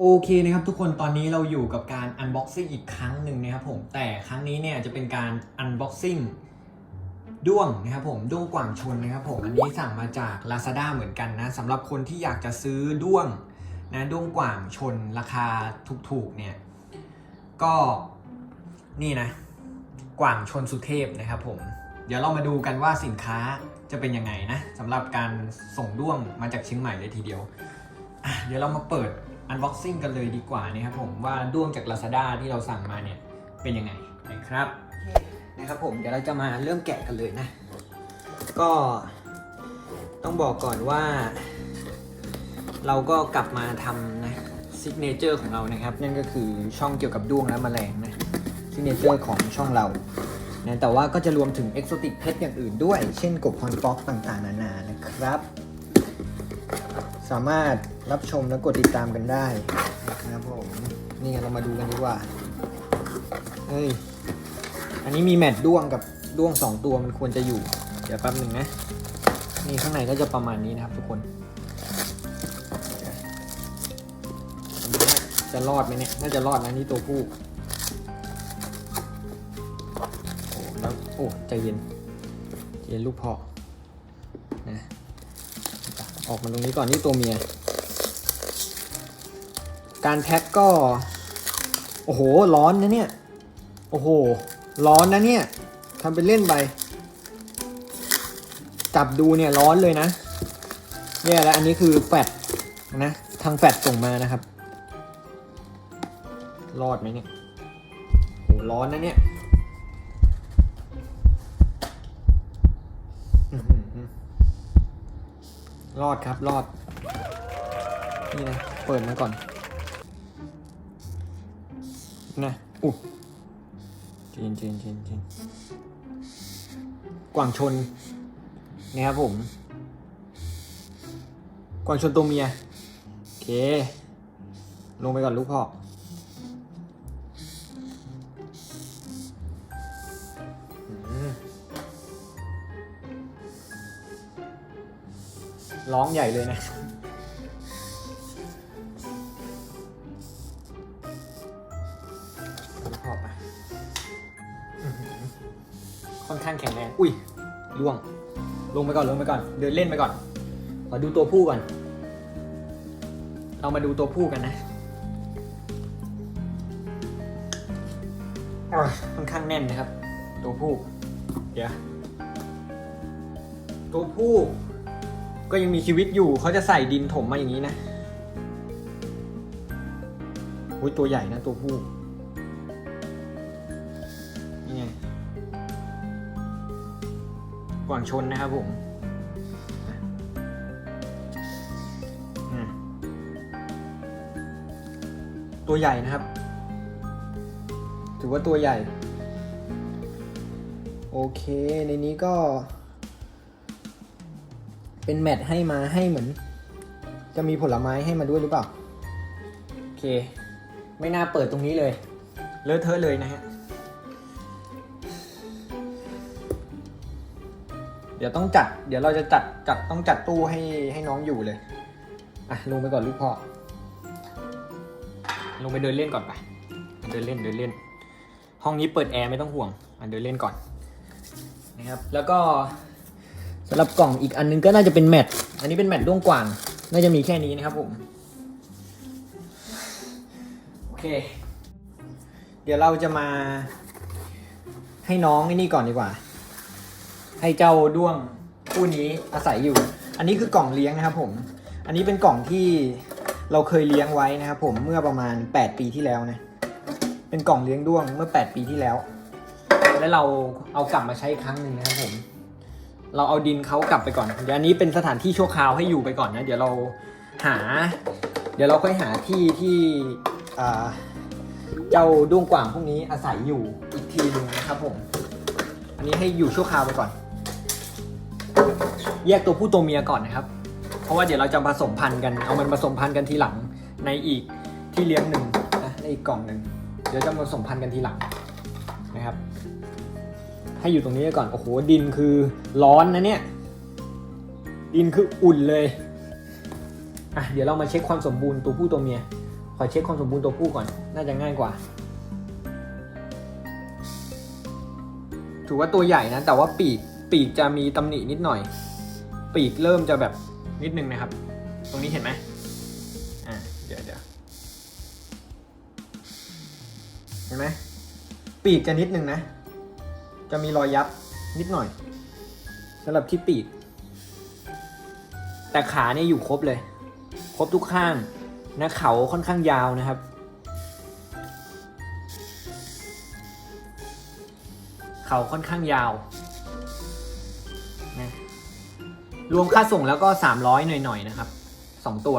โอเคนะครับทุกคนตอนนี้เราอยู่กับการ unboxing อีกครั้งหนึ่งนะครับผมแต่ครั้งนี้เนี่ยจะเป็นการ unboxing ด้วงนะครับผมด้วงกว่างชนนะครับผมอันนี้สั่งมาจาก Lazada เหมือนกันนะสำหรับคนที่อยากจะซื้อด้วงนะด้วงกว่างชนราคาถูกๆเนี่ยก็นี่นะ กว่างชนสุเทพนะครับผมเดี๋ยวเรามาดูกันว่าสินค้าจะเป็นยังไงนะสำหรับการส่งด้วงมาจากเชียงใหม่เลยทีเดียวเดี๋ยวเรามาเปิด unboxing กันเลยดีกว่านะครับผมว่าด้วงจาก Lazada ที่เราสั่งมาเนี่ยเป็นยังไงนะครับนะครับผมเดี๋ยวเราจะมาเริ่มแกะกันเลยนะ ก็ต้องบอกก่อนว่า เราก็กลับมาทำนะซิกเนเจอร์ของเรานะครับ นั่นก็คือช่องเกี่ยวกับด้วงและแมลงนะซิกเนเจอร์ของช่องเรานะแต่ว่าก็จะรวมถึงเอกโซติกเพชอย่างอื่นด้วย เช่นกบฮอนฟ็อกต่างๆ นานานะครับ สามารถรับชมและกดติดตามกันได้นะครับผมนี่เรามาดูกันดีกว่าเฮ้ยอันนี้มีแมทด้วงกับด้วงสองตัวมันควรจะอยู่ เดี๋ยวแป๊บหนึ่งนะนี่ข้างในก็จะประมาณนี้นะครับทุกคน จะรอดไหมเนี่ย น่าจะรอดนะนี่ตัวผู้โอ้แล้วโอ้ใจเย็น เย็นลูกพอนะ ออกมาตรงนี้ก่อนนี่ตัวเมีย การแพ็คก็ โอ้โห ร้อนนะเนี่ย โอ้โห ร้อนนะเนี่ยทำเป็นเล่นไป จับดูเนี่ยร้อนเลยนะเนี่ยแล้วอันนี้คือแฟดนะ ทางแฟดส่งมานะครับ รอดไหมเนี่ยโหร้อนนะเนี่ย รอดครับรอด นี่นะ เปิดมาก่อน นะอุ๊ยเจนเจนเจนเจนกวางชนนะครับผม กวางชนตัวเมีย โอเค ลงไปก่อนลูกพ่อ ร้องใหญ่เลยนะลูกพ่อไปอื้อหือค่อนข้างแข็งแรง อุ้ยล่วง ลงไปก่อนลงไปก่อน เดินเล่นไปก่อน ขอดูตัวผู้ก่อน เรามาดูตัวผู้กันนะค่อนข้างแน่นนะครับ ตัวผู้ เดี๋ยว ตัวผู้ ก็ยังมีชีวิตอยู่เขาจะใส่ดินถมมาอย่างนี้นะอุ้ยตัวใหญ่นะตัวผู้นี่ไงกวางชนนะครับผมตัวใหญ่นะครับ ถือว่าตัวใหญ่ โอเค ในนี้ก็ เป็นแมทให้มาให้เหมือน จะมีผลไม้ให้มาด้วยหรือเปล่า โอเค ไม่น่าเปิดตรงนี้เลย เลอะเทอะเลยนะฮะ เดี๋ยวต้องจัด เดี๋ยวเราจะจัดจัดต้องจัดตู้ให้ให้น้องอยู่เลย อะลงไปก่อนลูกพ่อ ลงไปเดินเล่นก่อนไป เดินเล่นเดินเล่น ห้องนี้เปิดแอร์ไม่ต้องห่วงอะเดินเล่นก่อนนะครับ แล้วก็ สำหรับกล่องอีกอันนึงก็น่าจะเป็นแมท อันนี้เป็นแมทด้วงกว่าง น่าจะมีแค่นี้นะครับผม โอเค เดี๋ยวเราจะมา ให้น้องไอ้นี่ก่อนดีกว่า ให้เจ้าด้วงคู่นี้อาศัยอยู่ อันนี้คือกล่องเลี้ยงนะครับผม อันนี้เป็นกล่องที่เราเคยเลี้ยงไว้นะครับผมเมื่อประมาณ 8 ปีที่แล้วนะ เป็นกล่องเลี้ยงด้วงเมื่อ 8 ปีที่แล้ว แล้วเราเอากลับมาใช้อีกครั้งหนึ่งนะครับผม เราเอาดินเขากลับไปก่อน เดี๋ยวอันนี้เป็นสถานที่ชั่วคราวให้อยู่ไปก่อนนะ เดี๋ยวเราหา เดี๋ยวเราค่อยหาที่ที่เจ้าด้วงกว่างพวกนี้อาศัยอยู่อีกทีหนึ่งนะครับผม อันนี้ให้อยู่ชั่วคราวไปก่อน แยกตัวผู้ตัวเมียก่อนนะครับ เพราะว่าเดี๋ยวเราจะผสมพันธุ์กัน เอามันผสมพันธุ์กันทีหลังในอีกที่เลี้ยงหนึ่งนะในอีกกล่องหนึ่ง เดี๋ยวจะผสมพันธุ์กันทีหลังนะครับ ให้อยู่ตรงนี้ก่อน โอ้โห ดินคือร้อนนะเนี่ย ดินคืออุ่นเลย อะ เดี๋ยวเรามาเช็คความสมบูรณ์ตัวผู้ตัวเมีย ขอเช็คความสมบูรณ์ตัวผู้ก่อน น่าจะง่ายกว่า ถือว่าตัวใหญ่นะ แต่ว่าปีก ปีกจะมีตำหนินิดหน่อย ปีกเริ่มจะแบบนิดนึงนะครับ ตรงนี้เห็นไหมอ่าเดี๋ยวเดี๋ยวเห็นไหมปีกจะนิดนึงนะ จะมีรอยยับนิดหน่อยสำหรับที่ปีก แต่ขาเนี่ยอยู่ครบเลย ครบทุกข้างนะเขาค่อนข้างยาวนะครับ เขาค่อนข้างยาวนะรวมค่าส่งแล้วก็ 300 หน่อยๆนะครับสองตัว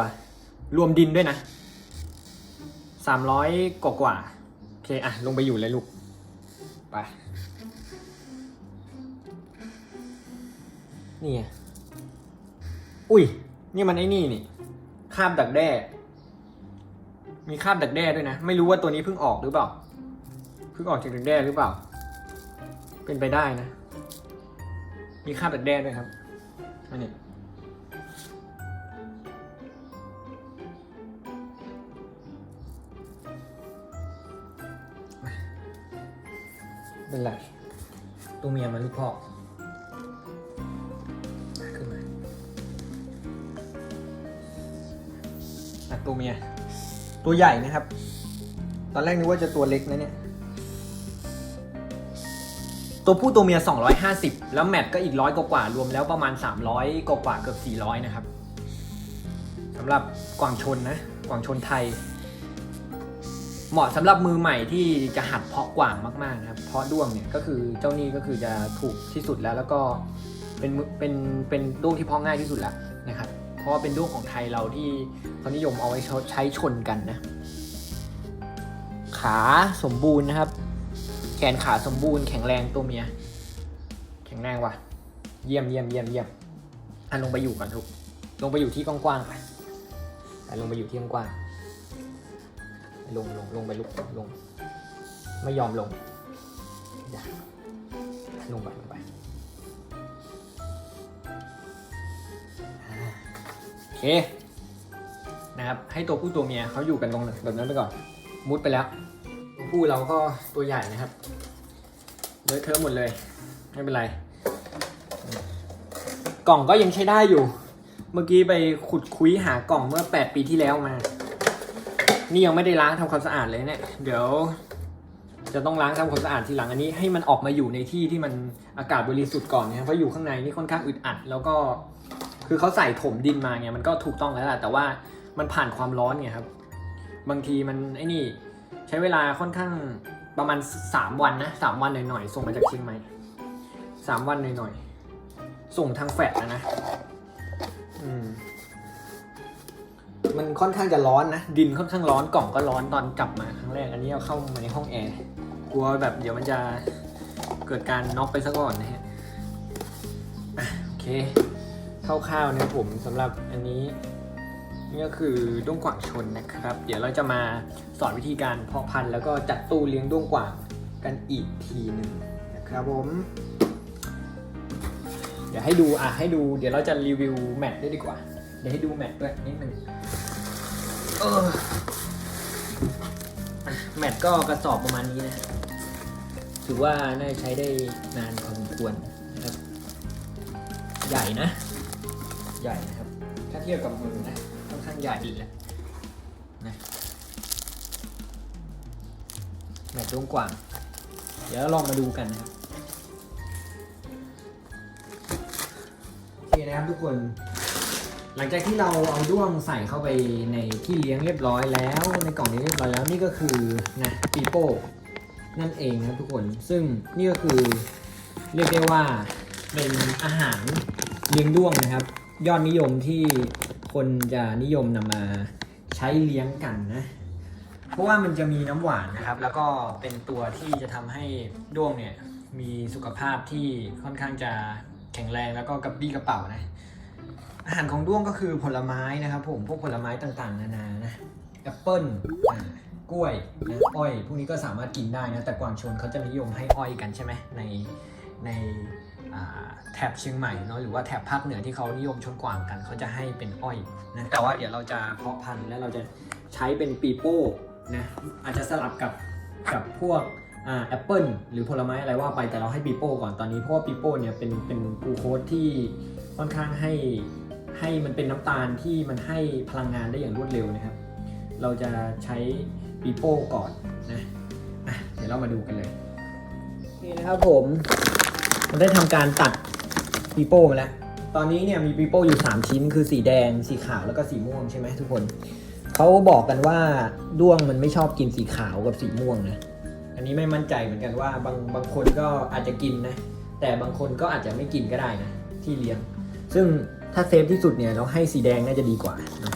รวมดินด้วยนะ 300 กว่ากว่าโอเค อะ ลงไปอยู่เลยลูก ไป นี่ไงอุ้ย นี่มันไอ้นี่นี่คาบดักแด้ มีคาบดักแด้ด้วยนะ ไม่รู้ว่าตัวนี้เพิ่งออกหรือเปล่า เพิ่งออกจากดักแด้หรือเปล่า เป็นไปได้นะ มีคาบดักแด้ด้วยครับอันนี้เป็นไรตัวเมียมันลูกพ่อ อะตัวเมีย ตัวใหญ่นะครับ ตอนแรกนึกว่าจะตัวเล็กนะเนี่ย ตัวผู้ตัวเมีย 250 แล้วแมทก็อีกร้อยกว่าๆรวมแล้วประมาณ 300 กว่าเกือบ400 นะครับสำหรับกวางชนนะ กวางชนไทย เหมาะสำหรับมือใหม่ที่จะหัดเพาะกวางมากๆนะครับ เพาะด้วงเนี่ยก็คือเจ้านี่ก็คือจะถูกที่สุดแล้วแล้วก็เป็นเป็นเป็นด้วงที่เพาะง่ายที่สุดแล้วนะครับ ราะว่าเป็นด้วงของไทยเราที่เขานิยมเอาไว้ใช้ชนกันนะ ขาสมบูรณ์นะครับ แขนขาสมบูรณ์แข็งแรงตัวเมีย แข็งแรงว่ะ เยี่ยมเยี่ยมเยี่ยมเยี่ยมอะลงไปอยู่ก่อนทุก ลงไปอยู่ที่กว้างๆไปไปลงไปอยู่ที่กว้างลงลงลงไปลุกลง ไม่ยอมลงลงไปลงไป เคนะครับให้ตัวผู้ตัวเมียเขาอยู่กันตรงแบบนั้นไปก่อน มุดไปแล้วตัวผู้เราก็ตัวใหญ่นะครับเลอะเทอะหมดเลย ไม่เป็นไร กล่องก็ยังใช้ได้อยู่ เมื่อกี้ไปขุดคุยหากล่องเมื่อ 8 ปีที่แล้วมา นี่ยังไม่ได้ล้างทำความสะอาดเลยเนี่ยเดี๋ยว จะต้องล้างทำความสะอาดทีหลังอันนี้ ให้มันออกมาอยู่ในที่ที่มันอากาศบริสุทธิ์ก่อนนี่ยเพราะอยู่ข้างในนี่ค่อนข้างอึดอัด แล้วก็ คือเขาใส่ถมดินมาไงมันก็ถูกต้องแล้วแหละแต่ว่ามันผ่านความร้อนไงครับ บางทีมันไอ้นี่ใช้เวลาค่อนข้างประมาณ 3 วันนะสามวันหน่อยๆส่งมาจากเชียงใหม่สามวันหน่อยๆส่งทางแฟดนะนะอืมมันค่อนข้างจะร้อนนะ ดินค่อนข้างร้อนกล่องก็ร้อนตอนกลับมาครั้งแรกอันนี้เอาเข้ามาในห้องแอร์กลัวแบบเดี๋ยวมันจะเกิดการน็อกไปซะก่อนนะฮะโอเค คร่าวๆเนี่ยผมสำหรับอันนี้นี่ก็คือด้วงกว่างชนนะครับ เดี๋ยวเราจะมาสอนวิธีการเพาะพันธุ์แล้วก็จัดตู้เลี้ยงด้วงกว่างกันอีกทีหนึ่งนะครับผม เดี๋ยวให้ดูอะให้ดู เดี๋ยวเราจะรีวิวแมทด้วยดีกว่า เดี๋ยวให้ดูแมทด้วยนิดหนึ่งเออแมทก็กระสอบประมาณนี้นะถือว่าน่าใช้ได้นานพอสมควรนะครับ ใหญ่นะ ใหญ่นะครับ ถ้าเทียบกับมือนะค่อนข้างใหญ่ดีแหละนะแมทด้วงกว่าง เดี๋ยวเราลองมาดูกันนะครับโอเคนะครับทุกคน หลังจากที่เราเอาด้วงใส่เข้าไปในที่เลี้ยงเรียบร้อยแล้ว ในกล่องนี้เรียบร้อยแล้วนี่ก็คือนะปีโป้นั่นเองนะทุกคน ซึ่งนี่ก็คือเรียกได้ว่าเป็นอาหารเลี้ยงด้วงนะครับ ยอดนิยมที่คนจะนิยมนำมาใช้เลี้ยงกันนะ เพราะว่ามันจะมีน้ำหวานนะครับ แล้วก็เป็นตัวที่จะทำให้ด้วงเนี่ยมีสุขภาพที่ค่อนข้างจะแข็งแรงแล้วก็กระปี้กระเป๋านะ อาหารของด้วงก็คือผลไม้นะครับ ผมพวกผลไม้ต่างๆ นานานะแอปเปิ้ลกล้วยนะอ้อยพวกนี้ก็สามารถกินได้นะแต่กวางชนเขาจะนิยมให้อ้อยกันใช่ไหมในใน แถบเชียงใหม่เนาะหรือว่าแถบภาคเหนือที่เขานิยมชนกวางกันเขาจะให้เป็นอ้อยนะแต่ว่าเดี๋ยวเราจะเพาะพันธุ์แล้วเราจะใช้เป็นปีโป้นะอาจจะสลับกับกับพวกแอปเปิลหรือผลไม้อะไรว่าไปแต่เราให้ปีโป้ก่อนตอนนี้เพราะว่าปีโป้เนี่ยเป็นเป็นกูโคสที่ค่อนข้างให้ให้มันเป็นน้ำตาลที่มันให้พลังงานได้อย่างรวดเร็วนะครับ เราจะใช้ปีโป้ก่อนนะะเดี๋ยวเรามาดูกันเลยนี่นะครับผม มันได้ทำการตัดปีโป้มาแล้ว ตอนนี้เนี่ยมีปีโป้อยู่ 3 ชิ้น คือสีแดง สีขาวแล้วก็สีม่วงใช่ไหมทุกคน เขาบอกกันว่าด้วงมันไม่ชอบกินสีขาวกับสีม่วงนะ อันนี้ไม่มั่นใจเหมือนกันว่าบางบางคนก็อาจจะกินนะ แต่บางคนก็อาจจะไม่กินก็ได้นะที่เลี้ยง ซึ่งถ้าเซฟที่สุดเนี่ยเราให้สีแดงน่าจะดีกว่านะ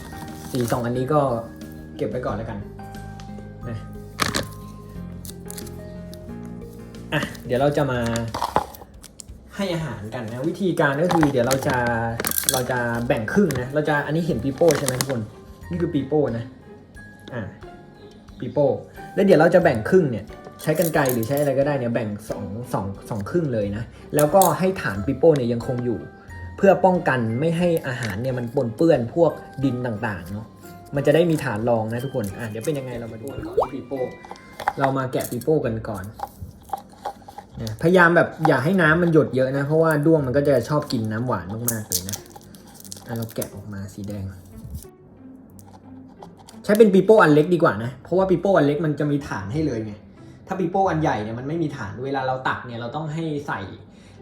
สีสองอันนี้ก็เก็บไว้ก่อนแล้วกันนะอะเดี๋ยวเราจะมา ให้อาหารกันนะ วิธีการก็คือเดี๋ยวเราจะเราจะแบ่งครึ่งนะ เราจะอันนี้เห็นปีโป้ใช่ไหมทุกคน นี่คือปีโป้นะอ่าปีโป้แล้วเดี๋ยวเราจะแบ่งครึ่งเนี่ยใช้กันไกรหรือใช้อะไรก็ได้เนี่ยแบ่งสองสองสองครึ่งเลยนะ แล้วก็ให้ฐานปีโป้เนี่ยยังคงอยู่ เพื่อป้องกันไม่ให้อาหารเนี่ยมันปนเปื้อนพวกดินต่างๆเนาะมันจะได้มีฐานรองนะทุกคนอะเดี๋ยวเป็นยังไงเรามาดูกันก่อนปีโป้เรามาแกะปีโป้กันก่อนนะ พยายามแบบอย่าให้น้ำมันหยดเยอะนะ เพราะว่าด้วงมันก็จะชอบกินน้ำหวานมากๆเลยนะอะเราแกะออกมาสีแดง ใช้เป็นปีโป้อันเล็กดีกว่านะ เพราะว่าปีโป้อันเล็กมันจะมีฐานให้เลยไงถ้าปีโป้อันใหญ่เนี่ยมันไม่มีฐานเวลาเราตักเนี่ยเราต้องให้ใส่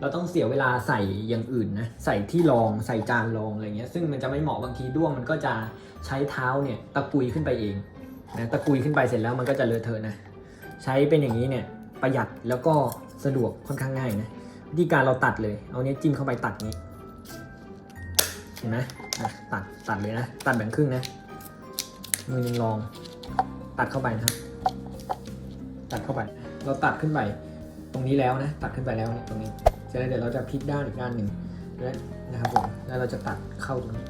เราต้องเสียเวลาใส่อย่างอื่นนะใส่ที่รองใส่จานรองอะไรเงี้ยซึ่งมันจะไม่เหมาะบางทีด้วงมันก็จะใช้เท้าเนี่ยตะกุยขึ้นไปเองนะตะกุยขึ้นไปเสร็จแล้วมันก็จะเลอะเทอะนะใช้เป็นอย่างนี้เนี่ยประหยัดแล้วก็ สะดวกค่อนข้างง่ายนะ วิธีการเราตัดเลย เอาเนี้ยจิ้มเข้าไปตัดนี้ เห็นไหมตัดตัดเลยนะ ตัดแบ่งครึ่งนะ มือหนึ่งลอง ตัดเข้าไปนะครับ ตัดเข้าไป เราตัดขึ้นไปตรงนี้แล้วนะ ตัดขึ้นไปแล้วเนี่ยตรงนี้เสร็จแล้วเดี๋ยวเราจะพลิกด้านอีกด้านหนึ่งและนะครับผมแล้วเราจะตัดเข้าตรงนี้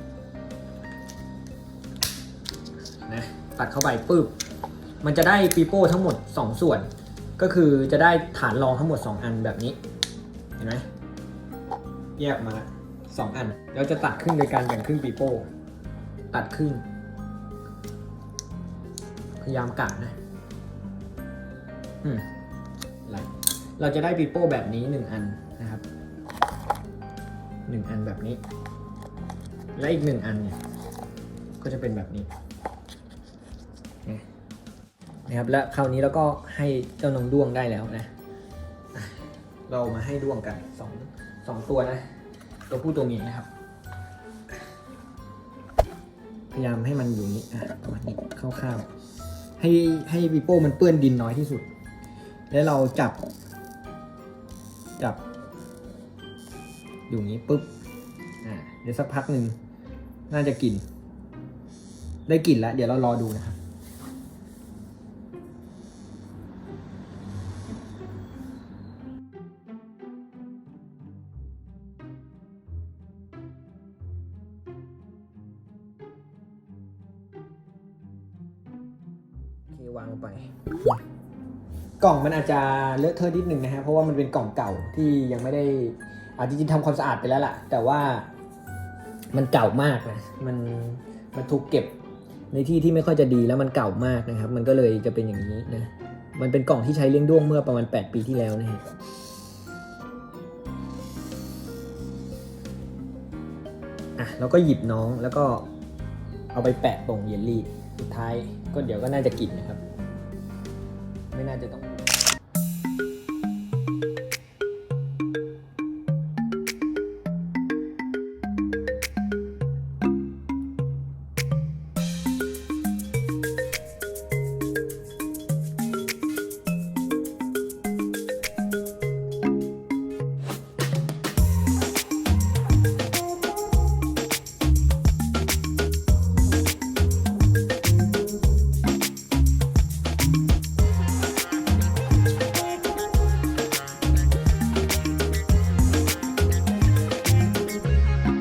นะตัดเข้าไปปุ๊บมันจะได้ปีโป้ทั้งหมด 2 ส่วน ก็คือจะได้ฐานรองทั้งหมด 2 อันแบบนี้ เห็นไหมแยกมาสองอัน เราจะตัดครึ่งโดยการแบ่งครึ่งปีโป้ ตัดครึ่ง พยายามกะนะ อืมไรเราจะได้ปีโป้แบบนี้หนึ่งอันนะครับหนึ่งอันแบบนี้ และอีกหนึ่งอันเนี่ย ก็จะเป็นแบบนี้ นะครับและคราวนี้เราก็ให้เจ้าน้องด้วงได้แล้วนะ เรามาให้ด้วงกันสองสองตัวนะ ตัวผู้ตัวเมียนะครับ พยายามให้มันอยู่นี้อะประมาณนี้คร่าวๆให้ให้ปีโป้มันเปื้อนดินน้อยที่สุด แล้วเราจับ จับ อยู่นี้ปุ๊บอ่าเดี๋ยวสักพักหนึ่งน่าจะกลิ่นได้กลิ่นแล้ว เดี๋ยวเรารอดูนะครับ วางลงไป กล่องมันอาจจะเลอะเทอะนิดหนึ่งนะฮะเพราะว่ามันเป็นกล่องเก่าที่ยังไม่ได้อาจจริงๆทำความสะอาดไปแล้วล่ะ แต่ว่ามันเก่ามากนะมันมันถูกเก็บในที่ที่ไม่ค่อยจะดีแล้วมันเก่ามากนะครับ มันก็เลยจะเป็นอย่างนี้นะมันเป็นกล่องที่ใช้เลี้ยงด้วงเมื่อประมาณ 8 ปีที่แล้วนะฮะอะเราก็หยิบน้องแล้วก็เอาไปแปะตรงเยลลี่สุดท้ายก็เดี๋ยวก็น่าจะกินนะครับ ไม่น่าจะต้อง